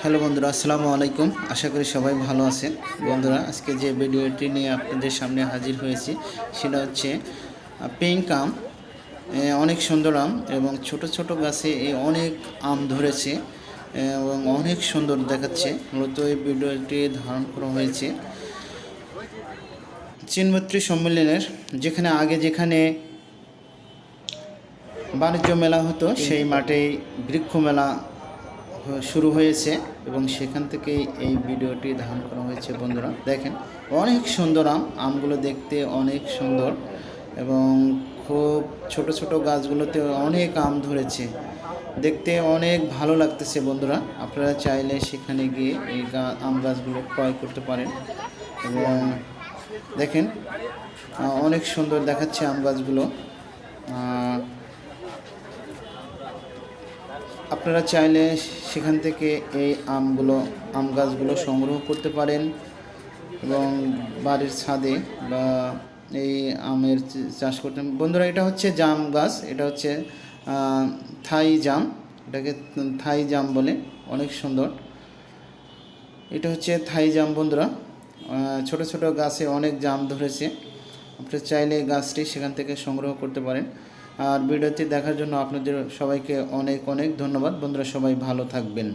Hello বন্ধুরা আসসালামু আলাইকুম। আশা করি সবাই ভালো আছেন। বন্ধুরা আজকে যে ভিডিওটি নিয়ে আপনাদের সামনে হাজির হয়েছি সেটা হচ্ছে পিঙ্ক আম অনেক সুন্দর আম এবং ছোট ছোট গাছে এ অনেক আম ধরেছে এবং অনেক সুন্দর দেখাচ্ছে। মূলত এই ভিডিওটি ধারণ করা হয়েছে চিনমৈত্রী সম্মেলনের যেখানে আগে যেখানে বাণিজ্য মেলা হতো সেই মাঠেই বৃক্ষ মেলা শুরু হয়েছে এবং সেখান থেকেই এই ভিডিওটি ধারণ করা হয়েছে, বন্ধুরা। দেখেন, অনেক সুন্দর আম, আমগুলো দেখতে অনেক সুন্দর এবং খুব ছোট ছোট গাছগুলোতে অনেক আম ধরেছে। দেখতে অনেক ভালো লাগতেছে, বন্ধুরা। আপনারা চাইলে সেখানে গিয়ে এই আম গাছগুলো ক্রয় করতে পারেন এবং দেখেন অনেক সুন্দর দেখাচ্ছে আম গাছগুলো। আপনারা চাইলে সেখান থেকে এই আমগুলো, আম গাছগুলো সংগ্রহ করতে পারেন এবং বাড়ির ছাদে বা এই আমের চাষ করতে বন্ধুরা, এটা হচ্ছে জাম গাছ, এটা হচ্ছে থাই জাম, এটাকে থাই জাম বলে, অনেক সুন্দর। এটা হচ্ছে থাই জাম বন্ধুরা ছোট ছোট গাছে অনেক জাম ধরেছে। আপনি চাইলে গাছটি সেখান থেকে সংগ্রহ করতে পারেন। আর ভিডিওটি দেখার জন্য আপনাদের সবাইকে অনেক অনেক ধন্যবাদ। বন্ধুরা সবাই ভালো থাকবেন।